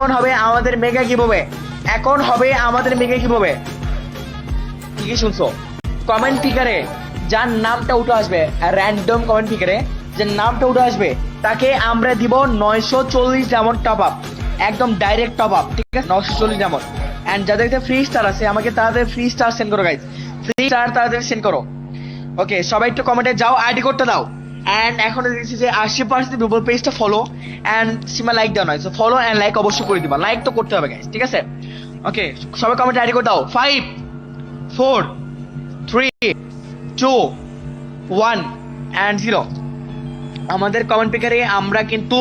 এখন হবে আমাদের মেগা গিভওয়ে এখন হবে আমাদের মেগা গিভওয়ে ঠিকই শুনছো। কমেন্ট পিকারে যার নামটা উঠে আসবে র্যান্ডম কমেন্ট পিকারে যে নামটা উঠে আসবে, তাকে আমরা দিব নয়শো চল্লিশ যেমন টপ আপ একদম ডাইরেক্ট টপ আপ ঠিক আছে? নয়শো চল্লিশ যেমন অ্যান্ড যাদের ফ্রি স্টার আছে, আমাকে তাদের ফ্রি স্টার সেন্ড করো গাইজ ফ্রি স্টার তাদের সেন্ড করো। ওকে সবাই একটু কমেন্টে যাও আইডি করতে দাও। অ্যান্ড এখন দেখছি যে আশি পার্সেন্ট পিপল পেজটা ফলো অ্যান্ড সীমা লাইক দেওয়া নয়। সো ফলো অ্যান্ড লাইক অবশ্যই করে দিবা। লাইক তো করতে হবে গাইজ ঠিক আছে? ওকে সবাই কমেন্টে আইডি কোড দাও। Five four three two one and zero আমাদের কমেন্ট পিকারে আমরা কিন্তু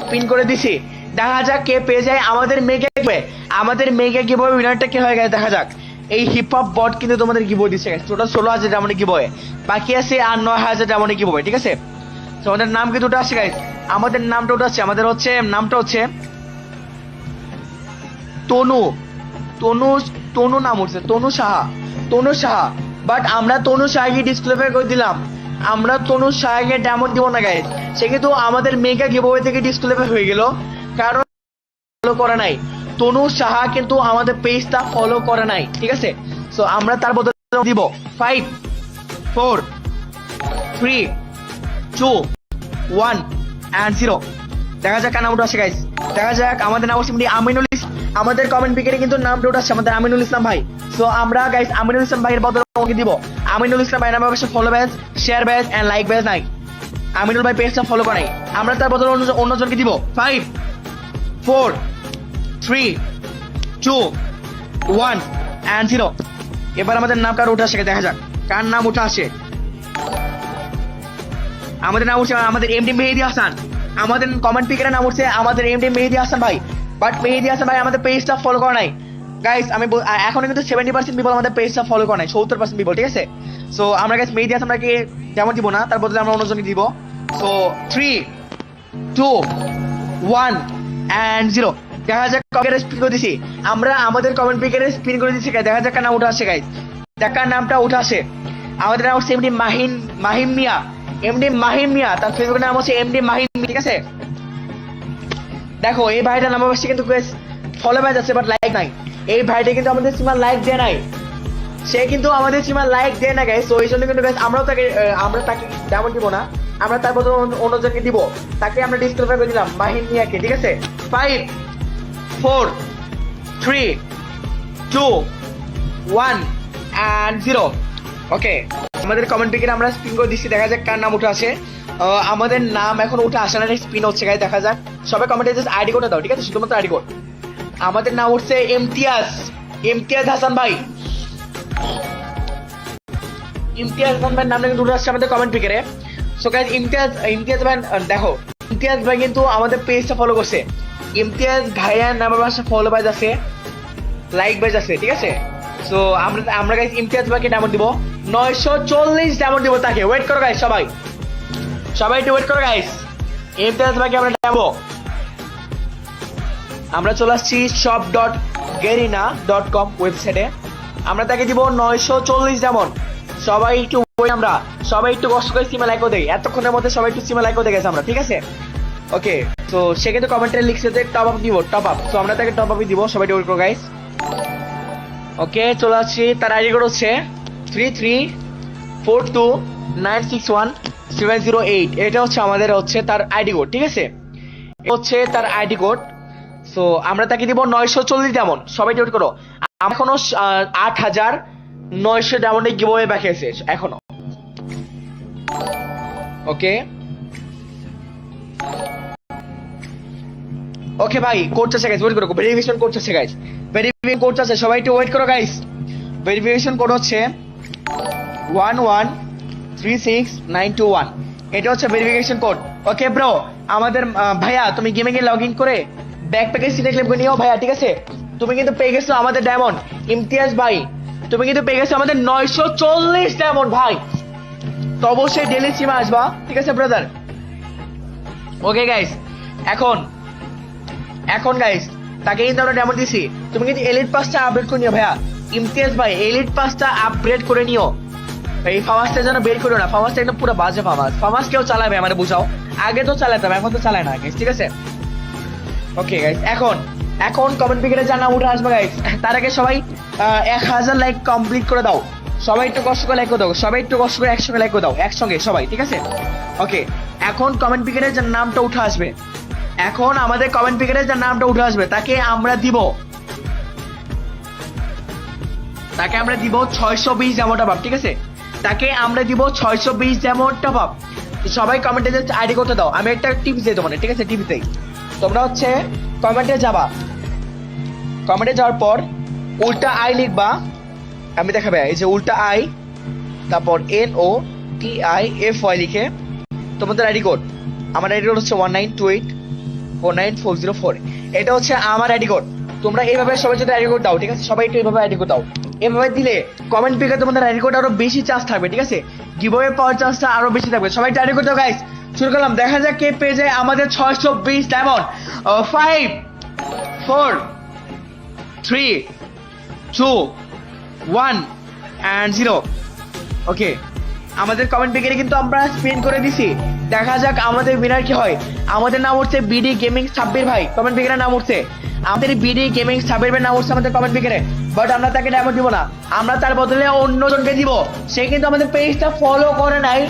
স্পিন করে দিছি। দেখা যাক কে পেয়ে যায় আমাদের মেগা গিভওয়ে আমাদের মেগা গিভওয়ে উইনারটা কে হয়ে গেছে দেখা যাক। এই হিপ হপ বট কিন্তু তোমাদের গিভওয়ে দিচ্ছে টোটাল ষোলো হাজার যেমন গিভওয়ে বাকি আছে আর নয় হাজার যেমন গিভওয়ে ঠিক আছে? আমাদের নাম কিন্তু ওটা আসছে গাইজ আমাদের নামটা ওটা আসছে আমাদের হচ্ছে, নামটা হচ্ছে তনু। তনু তনু নাম উঠছে, তনু সাহা। তনু সাহা। বাট আমরা তনু সাহাকে ডিসক্লেফাই করে দিলাম। আমরা তনু সাহাকে ডেমন দিব না গাইজ সে কিন্তু আমাদের মেগা গিভওয়ে থেকে ডিসক্লেফাই হয়ে গেল। কারণ ফলো করা নাই। তনু সাহা কিন্তু আমাদের পেজটা ফলো করে নাই, ঠিক আছে? সো আমরা তার বদলে দিব। Five four, three, two, one, and zero. দেখা যাক কার নামটা আসে দেখা যাক আমাদের নাম হচ্ছে আমিনুল ইসলাম। আমাদের কমেন্ট পিকারে কিন্তু নাম ওটা আসছে আমাদের আমিনুল ইসলাম ভাই। সো আমরা গাইস আমিনুল ইসলাম ভাইয়ের বদলে ওকে দিব। আমিনুল ইসলাম ভাই নামে অবশ্য follow badge share badge and like badge নাই। আমিনুল ভাই পেজটা ফলো করে নাই। আমরা তার বদলে অন্য অন্যজনকে দিব। Five four three two one and zero এবার আমাদের নাম কার উঠে আসে দেখা যাক। কার নাম উঠে আসে আমাদের নাম উঠছে আমাদের এমডি মেহেদি হাসান। আমাদের কমেন্ট পিকারের নাম উঠছে আমাদের এমডি মেহেদি হাসান ভাই। বাট মেহেদি হাসান ভাই আমাদের পেজটা ফলো করা নাই। গাইস আমি এখন কিন্তু সেভেন্টি পার্সেন্ট পিপল আমাদের পেজটা ফলো করা নাই, সত্তর পার্সেন্ট পিপল ঠিক আছে? সো আমরা গাইস মেহেদি হাসান ভাইকে যেমন দিব না, তার বদলে আমরা অন্যজনকে দিব। So three two one and zero দেখা যাক কমেন্ট স্পিন করে দিছি। আমরা আমাদের কমেন্ট পিকারে স্পিন করে দিচ্ছি দেখা যাক নাম উঠে আসে গাইস দেখার নামটা উঠে আসে আমাদের নাম হচ্ছে এমডি মাহিন মাহিম মিয়া। এমডি মাহিম মিয়া, তার ফেসবুকের নাম হচ্ছে এমডি মাহিম ঠিক আছে? দেখো, এই ভাইটার নাম অবশ্যই কিন্তু ফলো ব্যাচ আছে বাট লাইক নাই। এই ভাইটা কিন্তু আমাদের সীমা লাইক দেয় নাই। সে কিন্তু আমাদের সীমা লাইক দেয় না গাইস এই জন্য কিন্তু guys, আমরাও তাকে আমরা তাকে তেমন দিব না। আমরা তার বদলে অন্য- অন্যজনকে দিব। তাকে আমরা ডিসক্লোজার করে দিলাম মাহিম মিয়াকে, ঠিক আছে? Five four three two one and zero okay আমাদের কমেন্ট পিকে আমরা স্পিন করে দিচ্ছি, দেখা যাক কার নাম উঠে আসে। আমাদের নাম এখন উঠে আসে না স্পিন হচ্ছে গাই দেখা যাক। সবাই কমেন্টে জাস্ট আইডি কোডটা দাও, ঠিক আছে? শুধুমাত্র আইডি কোড আমাদের নাম উঠছে ইমতিয়াজ। ইমতিয়াজ হাসান ভাই। ইমতিয়াজ হাসান ভাইয়ের নামটা কিন্তু উঠে আসছে আমাদের কমেন্ট পিকারে সো গাইজ ইমতিয়াজ ইমতিয়াজ ভাই দেখো, ইমতিয়াজ ভাই কিন্তু আমাদের পেজটা ফলো করছে। ইমতিয়াজ ভাইয়ার নামের পাশে ফলো বাইজ আছে লাইক বেজ আছে ঠিক আছে? সো আমরা আমরা গাইস ইমতিয়াজ ভাইকে নাম দিব। নয়শো চল্লিশ ডায়মন্ড দিব তাকে। ওয়েট করো গাইস সবাই। সবাই একটু ওয়েট করো গাইস ইমতিয়াজ ভাইকে আমরা ডাবো আমরা চলে আসছি shop dot Garena dot com ওয়েবসাইটে আমরা তাকে দিব নয়শো চল্লিশ যেমন সবাই একটু wait, আমরা। সবাই একটু কষ্ট করে সিমা লাইকও দেই। এতক্ষণের মধ্যে সবাই একটু সিমা লাইকও দেখেছে আমরা, ঠিক আছে? ওকে তো সে কিন্তু কমেন্টে লিখছে যে টপ আপ দিব টপ আপ তো আমরা তাকে টপ আপই দিব। সবাই ওয়েট করো গাইস ওকে চলে আসছি। তার আইডি কোড হচ্ছে three three four two nine six one seven zero eight এটা হচ্ছে আমাদের হচ্ছে তার আইডি কোড ঠিক আছে? হচ্ছে তার আইডি কোড সো আমরা তাকে দিব নয়শো চল্লিশ যেমন সবাই নোট করো। এখনও আট হাজার নয়শো ডায়মন্ডে গিভওয়ে বাকি আছে, এখনও। ওকে ওকে ভাই কোড চাচ্ছে গাইস ওয়েট করো ভেরিফিকেশন কোড চাচ্ছে গাইস ভেরিফিকেশন কোড চাচ্ছে সবাই একটু ওয়েট করো গাইস ভেরিফিকেশন কোড হচ্ছে one one three six nine two one এটা হচ্ছে ভেরিফিকেশন কোড ওকে ব্রো আমাদের ভাইয়া, তুমি গেমে গিয়ে লগ ইন করে ব্যাক প্যাকে সিনে ক্লিপ নিও, ভাইয়া, ঠিক আছে? তুমি কিন্তু পেয়ে গেছো আমাদের ডায়মন্ড ইমতিয়াজ ভাই। তুমি কিন্তু পেয়ে গেছো আমাদের নয়শো চল্লিশ ডায়মন্ড ভাই। তো অবশ্যই ডেলি সিমা আসবা, ঠিক আছে ব্রাদার ওকে গাইস এখন এখন গাইস তাকে কিন্তু আমরা ডেমো দিছি। তুমি কিন্তু এলিট পাসটা আপডেট করে নিও, ভাইয়া। ইমতিয়াজ ভাই এলিট পাসটা আপগ্রেড করে নিও। এই ফার্মাসটা যেন বের করো না ফার্মাসটা একদম পুরো বাজে ফার্মাস ফার্মাস কেউ চালাবে মানে বুঝাও? আগে তো চালাতাম এখন তো চালায় না guys, ঠিক আছে? ওকে গাইস এখন এখন কমেন্ট পিকেটে নাম উঠে আসবে গাইস তার আগে সবাই এক হাজার লাইক কমপ্লিট করে দাও। সবাই একটু কষ্ট করে লাইক করে দাও সবাই একটু কষ্ট করে একসঙ্গে লাইক করে দাও একসঙ্গে সবাই ঠিক আছে? ওকে এখন কমেন্ট পিকেটে যার নামটা উঠে আসবে। এখন আমাদের কমেন্ট পিকেটে যার নামটা উঠে আসবে তাকে আমরা দিব। তাকে আমরা দিব ছয়শো বিশ যেমনটা ভাব ঠিক আছে? তাকে আমরা দিব ছয়শো বিশ যেমনটা ভাব সবাই কমেন্টে আইডি করতে দাও। আমি একটা টিপস দিই তোমাদের ঠিক আছে? টিপস দিই। তোমরা হচ্ছে কমেন্টে যাবা। কমেন্টে যাওয়ার পর উল্টা আই লিখবা। আমি দেখাবে, এই যে উল্টা আই তারপর N O T I F Y লিখে তোমাদের আইডি কোড আমার আইডি কোড হচ্ছে one nine two eight four nine four zero four এটা হচ্ছে আমার আইডি কোড তোমরা এইভাবে সবাই যদি আইডি কোড দাও, ঠিক আছে? সবাই একটু এইভাবে আইডি কোড দাও। এভাবে দিলে কমেন্ট পিকে তোমাদের আইডি কোড আরও বেশি চান্স থাকবে, ঠিক আছে? গিভওয়ে পাওয়ার চান্সটা আরও বেশি থাকবে। সবাই কোড দাও গাইস শুরু করলাম। দেখা যাক কে পেয়ে যায় আমাদের ছয়শো বিশ diamond five four three two one and zero okay আমাদের কমেন্ট পিকেটে কিন্তু আমরা স্পিন করে দিছি। দেখা যাক আমাদের উইনার কি হয়। আমাদের নাম উঠছে বিডি গেমিং সাব্বির ভাই। কমেন্ট পিকেটের নাম উঠছে। আমাদের বিডি গেমিং সাব্বির ভাই নাম উঠছে আমাদের কমেন্ট পিকেটে বাট আমরা তাকে ডায়মন্ড দিব না। আমরা তার বদলে অন্য জনকে দিব। সে কিন্তু আমাদের পেজটা ফলো করে নাই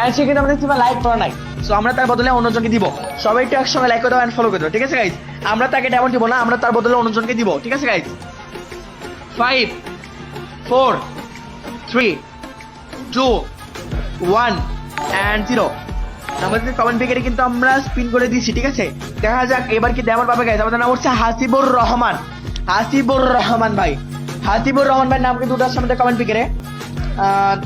এন্ড সে কিন্তু আমাদের লাইক করে নাই। সো আমরা তার বদলে অন্যজনকে দিব। সবাই একটু একসঙ্গে লাইক করে এন্ড ফলো করে দাও, ঠিক আছে গাইজ আমরা তাকে ডায়মন্ড দিব না, আমরা তার বদলে অন্যজনকে দিব, ঠিক আছে guys five four three two one and zero আমাদের কমেন্ট পিকেটে কিন্তু আমরা স্পিন করে দিয়েছি, ঠিক আছে? দেখা যাক, এবার কি দেওয়ার পাবে গাইজ আমাদের নাম হচ্ছে হাসিবুর রহমান। হাসিবুর রহমান ভাই। হাসিবুর রহমান ভাই নাম কিন্তু উঠে আসছে আমাদের কমেন্ট পিকেটে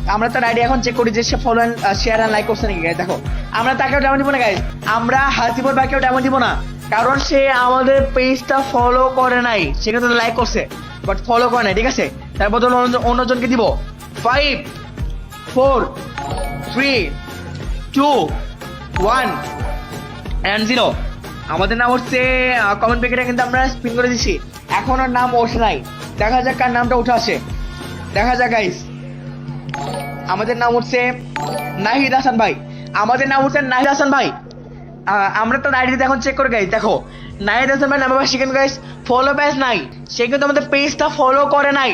আমরা তার আইডি এখন চেক করি যে সে ফলো শেয়ার অ্যান্ড লাইক করছে নাকি দেখো, আমরা তাকেও ডায়মন্ড দিব না গাইজ আমরা হাসিবুর ভাইকেও ডায়মন্ড দিব না। কারণ সে আমাদের পেজটা ফলো করে নাই। সে কিন্তু লাইক করছে বাট ফলো করে নাই, ঠিক আছে? তার বদলে অন্য- অন্যজনকে দিব। Five four three two one and zero আমাদের নাম হচ্ছে কমেন্ট পেকেটে কিন্তু আমরা স্পিন করে দিচ্ছি এখন আর নাম ওঠে নাই। দেখা যাক কার নামটা উঠে আসে। দেখা যাক গাইস আমাদের নাম হচ্ছে নাহিদ হাসান ভাই। আমাদের নাম হচ্ছে নাহিদ হাসান ভাই। আমরা তো আইডিতে এখন চেক করে গাইস দেখো। নাহিদ হাসান ভাই নামে সেকেন্ড গাইস ফলো ব্যাচ নাই। সে কিন্তু আমাদের পেজটা ফলো করে নাই।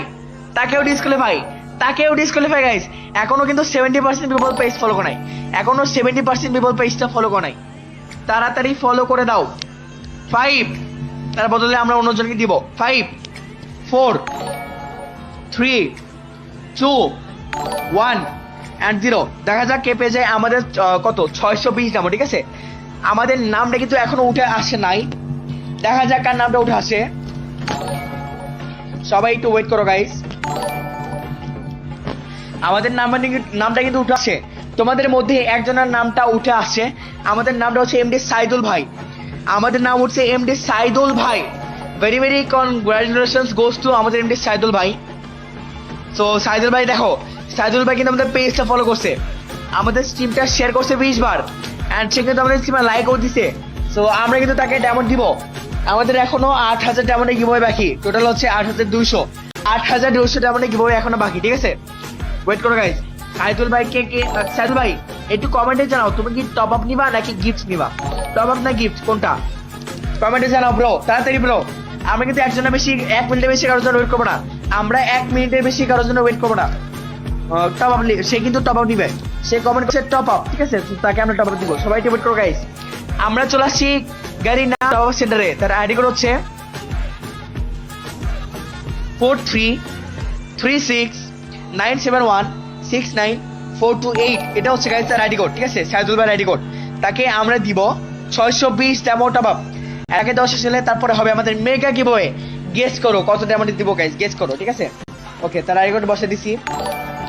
তাকেও ডিসক্লিফাই তাকেও ডিসক্লিফাই গাইস এখনও কিন্তু seventy percent people page follow করে নাই। এখনও সেভেন্টি পার্সেন্ট পিপল পেজটা ফলো করে নাই। তাড়াতাড়ি ফলো করে দাও। ফাইভ তার বদলে আমরা অন্যজনকে দিব। Five four three two one and zero দেখা যাক কে পেয়ে যায় আমাদের কত? ছয়শো বিশ নাম ঠিক আছে? আমাদের নামটা কিন্তু এখনও উঠে আসে নাই। দেখা যাক কার নামটা উঠে আসে। সবাই একটু ওয়েট করো গাইস আমাদের কিন্তু- নামটা কিন্তু উঠে আসে তোমাদের মধ্যে একজনের নামটা উঠে আসছে। আমাদের নামটা হচ্ছে এমডি সাইদুল ভাই। আমাদের নাম উঠছে এমডি সাইদুল ভাই। Very very congratulations goes to আমাদের এমডি সাইদুল ভাই। তো সাইদুল ভাই, দেখো, সাইদুল ভাই কিন্তু আমাদের পেজটা ফলো করছে। আমাদের স্ট্রিমটা শেয়ার করছে বিশ বার। অ্যান্ড সে কিন্তু আমাদের স্ট্রিমে লাইকও দিছে। তো আমরা কিন্তু তাকে ডায়মন্ড দিব। আমাদের এখনও আট হাজার ডায়মন্ডে গিভওয়ে বাকি। টোটাল হচ্ছে আট হাজার দুইশো। আট হাজার দুইশো ডায়মন্ডে গিভওয়ে এখনও বাকি, ঠিক আছে? ওয়েট করো গাইস সাইদুল ভাই কে কে? সাইদুল ভাই, একটু কমেন্টে জানাও, তুমি কি টপ আপ নিবা নাকি গিফট নিবা? টপ আপ না গিফট কোনটা? কমেন্টে জানাও ব্রো তাড়াতাড়ি ব্রো আমরা কিন্তু একজনের বেশি, এক মিনিটের বেশি কারোর জন্য ওয়েট করব না। আমরা এক মিনিটের বেশি কারোর জন্য ওয়েট করব না। টপ আপ সে কিন্তু টপ আপ নিবে। সে কমেন্ট করছে টপ আপ ঠিক আছে? তাকে আমরা টপ আপ দিব। সবাই ওয়েট করো গাইস আমরা চলে আসছি গাড়ি না টপ আপ সেন্টারে তার আইডি কোড হচ্ছে four three three six nine seven one six nine four two eight. এটা হচ্ছে গাইজ তার আইডি কোড ঠিক আছে? সাইদুল ভাইয়ের আইডি কোড তাকে আমরা দিব ছয়শো বিশ ড্যামো টপ আপ একে দশ ছেলে তারপরে হবে আমাদের মেগা গিভওয়ে গেস করো, কত ডায়মন্ড দিব গাইজ গেস করো, ঠিক আছে? ওকে তার আইডি কোড বসে দিছি।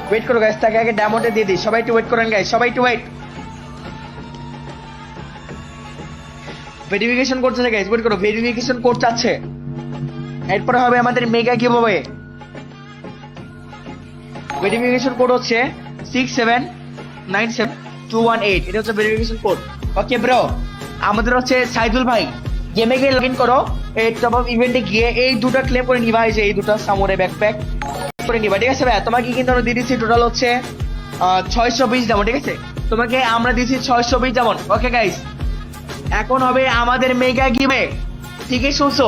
ওয়েট করো গাইজ তাকে আগে ডায়মন্ডে দিয়ে দিই। সবাই একটু ওয়েট করেন গাইজ সবাই একটু ওয়েট ভেরিফিকেশন করছে গাইজ ওয়েট করো ভেরিফিকেশন কোড চাচ্ছে এরপরে হবে আমাদের মেগা গিভওয়ে ভেরিফিকেশন কোড হচ্ছে six seven nine seven two one eight এটা হচ্ছে ভেরিফিকেশন কোড ওকে ব্রো আমাদের হচ্ছে সাইদুল ভাই গেমে গিয়ে লগ ইন করো। এই টপ ইভেন্টে গিয়ে এই দুটো ক্লেম করে নিবা, এই যে এই দুটো সামরে ব্যাকপ্যাক করে নিবা, ঠিক আছে ভাই? তোমাকে কিন্তু আমরা দিয়ে দিচ্ছি টোটাল হচ্ছে ছয়শো বিশ যেমন, ঠিক আছে? তোমাকে আমরা দিচ্ছি ছয়শো বিশ যেমন। ওকে গাইস এখন হবে আমাদের মেগা গিমে ঠিকই শুনছো?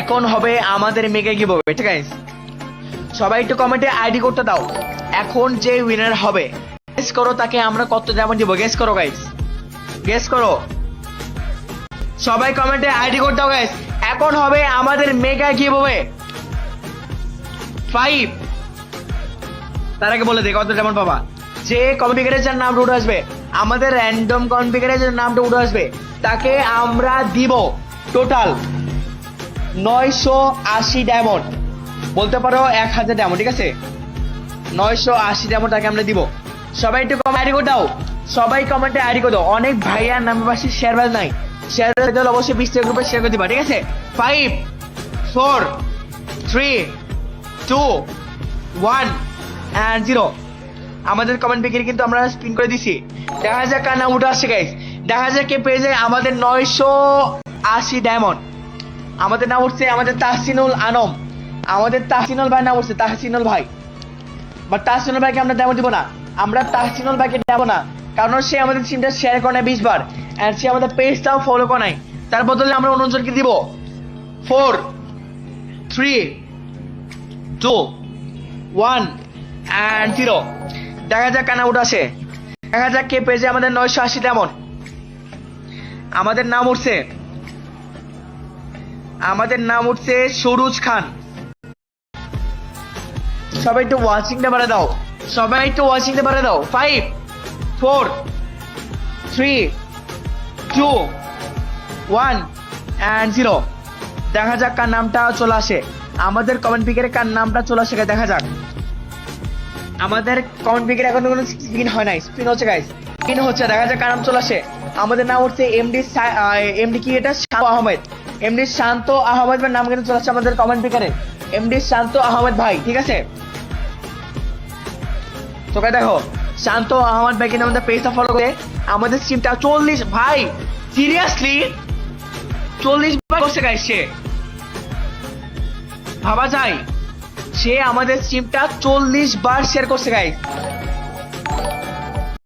এখন হবে আমাদের মেগা গিভওয়ে ঠিক আছে? সবাই একটু কমেন্টে আইডি করতে দাও। এখন যে উইনার হবে গেস করো তাকে আমরা কত যেমন দিব। গেস করো গাইস গেস করো। সবাই কমেন্টে আইডি করতে দাও গাইস এখন হবে আমাদের মেগা গিভওয়ে ফাইভ তার আগে বলে দিই কত যেমন বাবা যে কনফিগারেশন নামটা উঠে আসবে, আমাদের র্যান্ডম কনফিগারেশন নামটা উঠে আসবে, তাকে আমরা দিব টোটাল নয়শো আশি ডায়মন্ড বলতে পারো এক হাজার ডায়মন্ড ঠিক আছে? নয়শো আশি ডায়মন্ড তাকে আমরা দিব। সবাই একটু কমেন্ট আইডি করে দাও। সবাই কমেন্টে আইডি করে দাও। অনেক ভাইয়ার নামের পাশে শেয়ার বাজ নাই। শেয়ার বাজ অবশ্যই বিশ গ্রুপে শেয়ার করে দিবা, ঠিক আছে? Five four three two one and zero আমাদের কমেন্ট পেকে কিন্তু আমরা স্পিন করে দিছি। দেখা যাক কার নাম উঠে আসছে গাইস দেখা যাক কে পেয়ে যায় আমাদের নয়শো আশি ডায়মন্ড আমাদের নাম উঠছে আমাদের তাহসিনুল আনম। আমাদের তাহসিনুল ভাই নাম উঠছে তাহসিনুল ভাই। বা তাহসিনুল ভাইকে আমরা দেবো দিব না। আমরা তাহসিনুল ভাইকে দেবো না। কারণ সে আমাদের সিমটা শেয়ার করে নাই বিশ বার অ্যান্ড সে আমাদের পেজটাও ফলো করে নাই। তার বদলে আমরা অন্যজনকে দিব। Four three two one and zero দেখা যাক কানা উঠ আসে। দেখা যাক কে পেজে আমাদের নয়শো আশি তেমন। আমাদের নাম উঠছে আমাদের নাম উঠছে সুরুজ খান। সবাই একটু ওয়াচিংটা বাড়ে দাও। সবাই একটু ওয়াচিংটা বাড়ে দাও। Five four three two one and zero দেখা যাক কার নামটা চলে আসে। আমাদের কমেন্ট পিকারে কার নামটা চলে আসে দেখা যাক। আমাদের কমেন্ট পিকের এখনও কোনো স্পিন হয় নাই। স্পিন হচ্ছে গাইস স্পিন হচ্ছে, দেখা যাক কার নাম চলে আসে। আমাদের নাম হচ্ছে এমডি এমডি কি এটা? শান্ত আহমেদ। এমডি শান্ত আহমেদ ভাই নাম কিন্তু চলে আসছে আমাদের কমেন্ট পিকারে এমডি শান্ত আহমেদ ভাই, ঠিক আছে? তোকে দেখো, শান্ত আহমদ ভাই কিন্তু আমাদের পেজটা ফলো করে, আমাদের স্ট্রিমটা চল্লিশ ভাই সিরিয়াসলি চল্লিশ বার করছে গাইস সে। ভাবা যায়, সে আমাদের স্ট্রিমটা চল্লিশ বার শেয়ার করছে গাইস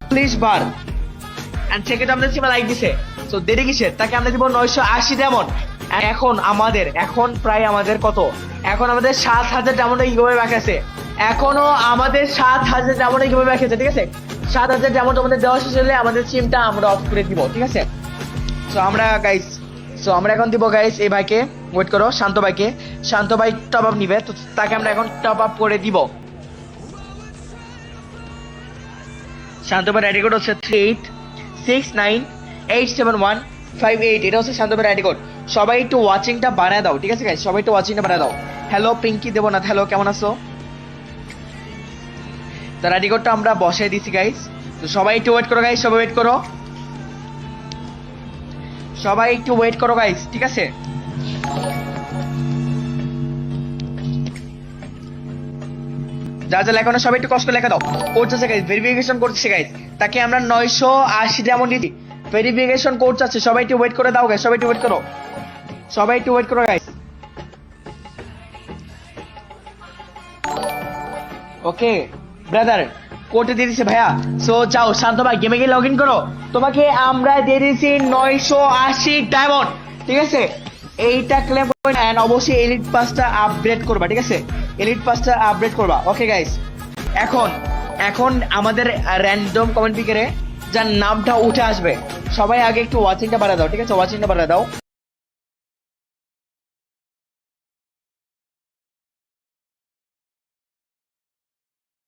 চল্লিশ বার। এন্ড সে কিন্তু আমাদের স্ট্রিমে লাইক দিছে। তো দেরি কিসের? তাকে আমরা দিব নয়শো আশি যেমন এখন আমাদের, এখন প্রায় আমাদের কত? এখন আমাদের সাত হাজার যেমন কীভাবে বাকি আছে? এখনও আমাদের সাত হাজার যেমন কীভাবে আছে ঠিক আছে? সাত হাজার যেমন আমাদের দেওয়া শেষ হলে আমাদের সিমটা আমরা অফ করে দিব, ঠিক আছে? তো আমরা গাইস সো আমরা এখন দিব গাইস এই ভাইকে ওয়েট করো, শান্ত ভাইকে। শান্ত ভাই টপ আপ নিবে, তো তাকে আমরা এখন টপ আপ করে দিব। শান্ত ভাই আইডি কোড হচ্ছে three eight six nine eight seven one five eight এটা হচ্ছে শান্ত ভাই আইডি কোড সবাই একটু ওয়াচিংটা বানায় দাও, ঠিক আছে গাইস সবাই একটু ওয়াচিংটা বানায় দাও। হ্যালো পিঙ্কি দেবনাথ হ্যালো কেমন আছো? আইডি কোডটা আমরা বসাই দিছি গাইস তো সবাই একটু ওয়েট করো গাইস সবাই ওয়েট করো। সবাই একটু ওয়েট করো গাইস ঠিক আছে? যা যা লেখানো, সবাই একটু কষ্ট লেখা দাও। করতেছে গাইস ভেরিফিকেশন করতেছে গাইস তাকে আমরা নয়শো আশি যেমন দিদি ভেরিফিকেশন কোড আছে সবাই একটু ওয়েট করে দাও গাইস সবাই একটু ওয়েট করো। সবাই একটু ওয়েট করো গাইস ওকে ব্রাদার কোর্টে দিয়ে দিছে ভাইয়া। সো যাও, শান্ত ভাই গেমে গিয়ে লগ ইন করো। তোমাকে আমরা দিয়ে দিয়েছি নয়শো আশি ডায়মন্ড ঠিক আছে? এইটা ক্লেম করে না, and অবশ্যই এলিট পাসটা আপগ্রেড করবা, ঠিক আছে? এলিট পাসটা আপগ্রেড করবা। ওকে গাইস এখন এখন আমাদের র্যান্ডম কমেন্ট পিকারে যার নামটা উঠে আসবে। সবাই আগে একটু ওয়াচিংটা বাড়া দাও, ঠিক আছে? ওয়াচিংটা বাড়া দাও।